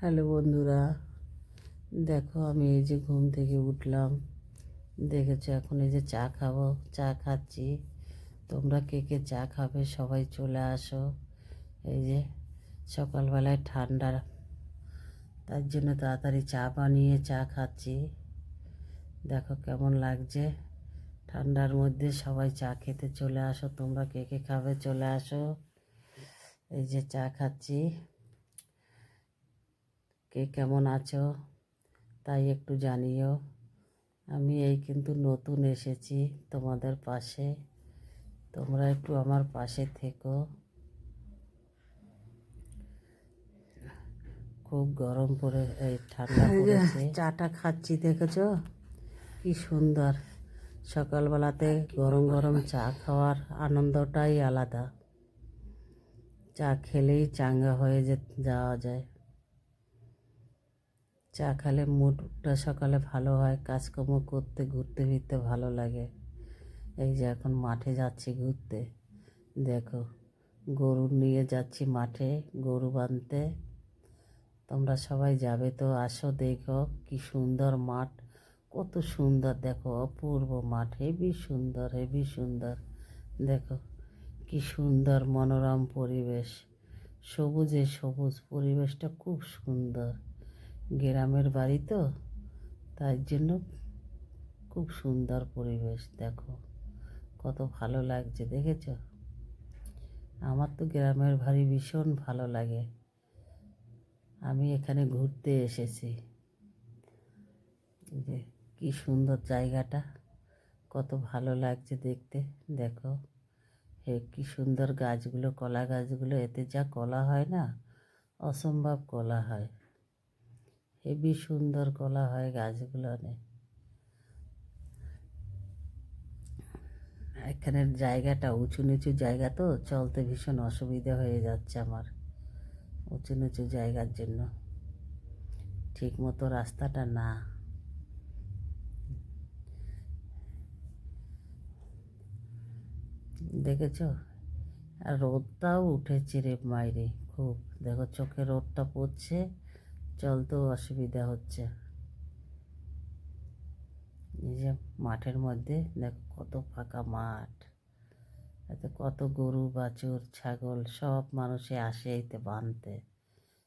Hello বন্ধুরা, দেখো আমি এই যে ঘুম থেকে উঠলাম। দেখেছ এখন এই যে চা খাব, চা খাচ্ছি। তোমরা কে কে চা খাবে সবাই চলে আসো। এই যে সকালবেলায় ঠান্ডা, তার জন্য তাড়াতাড়ি চা বানিয়ে চা খাচ্ছি। দেখো কেমন লাগছে। ঠান্ডার মধ্যে সবাই চা খেতে চলে আসো। তোমরা কে কে খাবে চলে আসো। এই যে চা খাচ্ছি। কে কেমন আছো? তাই একটু জানিও। আমি এই কিন্তু নতুন এসেছি তোমাদের পাশে। তোমরা একটু আমার পাশে থেকো। খুব গরম পড়ে এই ঠান্ডা পড়েছে। চাটা খাচ্ছি দেখেছ? কি সুন্দর। সকালবেলাতে গরম গরম চা খাওয়ার আনন্দটাই আলাদা। চা খেলেই চাঙ্গা হয়ে যে যাওয়া যায়। চা খেলে মুডটা সকালে ভালো হয়, কাজকর্ম করতে, ঘুরতে ফিরতে ভালো লাগে। এই যে এখন মাঠে যাচ্ছি ঘুরতে, দেখো, গরু নিয়ে যাচ্ছি মাঠে, গরু বাঁধতে তোমরা সবাই যাবে তো, আসো, দেখো, কি সুন্দর মাঠ, কত সুন্দর, দেখো, অপূর্ব মাঠ, হেবি সুন্দর হেবি সুন্দর, দেখো, কি সুন্দর মনোরম পরিবেশ, সবুজে সবুজ, পরিবেশটা খুব সুন্দর। গ্রামের বাড়ি তো, তার জন্য খুব সুন্দর পরিবেশ, দেখো। কত ভালো লাগছে, দেখেছ? আমার তো গ্রামের বাড়ি ভীষণ ভালো লাগে। আমি এখানে ঘুরতে এসেছি। যে, কি সুন্দর জায়গাটা, কত ভালো লাগছে দেখতে, দেখো। হে, কি সুন্দর গাছগুলো, কলা গাছগুলো, এতে যা কলা হয় না, অসম্ভব কলা হয়। হেবি সুন্দর কলা হয় গাছগুলো এখানের জায়গাটা উঁচু নিচু জায়গা তো, চলতে ভীষণ অসুবিধা হয়ে যাচ্ছে আমার উঁচু নিচু জায়গার জন্য। ঠিক মতো রাস্তাটা না। দেখেছ? আর রোদটাও উঠেছে রে মাইরে, খুব। দেখো চোখে রোদটা পড়ছে। চলতেও অসুবিধা হচ্ছে। এই যে মাঠের মধ্যে, দেখো কত ফাঁকা মাঠ, এতে কত গরু, বাছুর, ছাগল, সব মানুষে আসে এতে বাঁধতে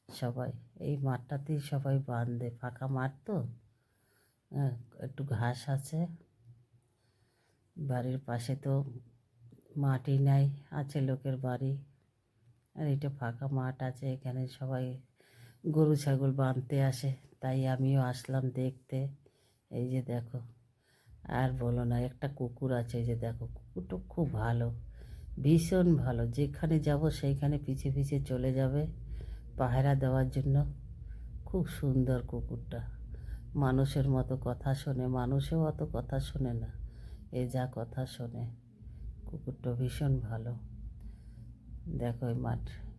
সবাই, এই মাঠটাতেই সবাই বাঁধে ফাঁকা মাঠ তো? হ্যাঁ একটু ঘাস আছে। বাড়ির পাশে তো মাটি নাই, আছে লোকের বাড়ি। আর এটা ফাঁকা মাঠ আছে, এখানে সবাই গরু, ছাগল বাঁধতে আসে, তাই আমিও আসলাম দেখতে। এই যে দেখো, আর বলো না, একটা কুকুর আছে, এই যে দেখো, কুকুরটা খুব ভালো, ভীষণ ভালো, যেখানে যাব সেইখানে পিছে পিছে চলে যাবে পাহারা দেওয়ার জন্য। খুব সুন্দর কুকুরটা, মানুষের মতো কথা শোনে, মানুষেও অত কথা শোনে না, এ যা কথা শোনে, কুকুরটা ভীষণ ভালো। দেখো এই মাঠ।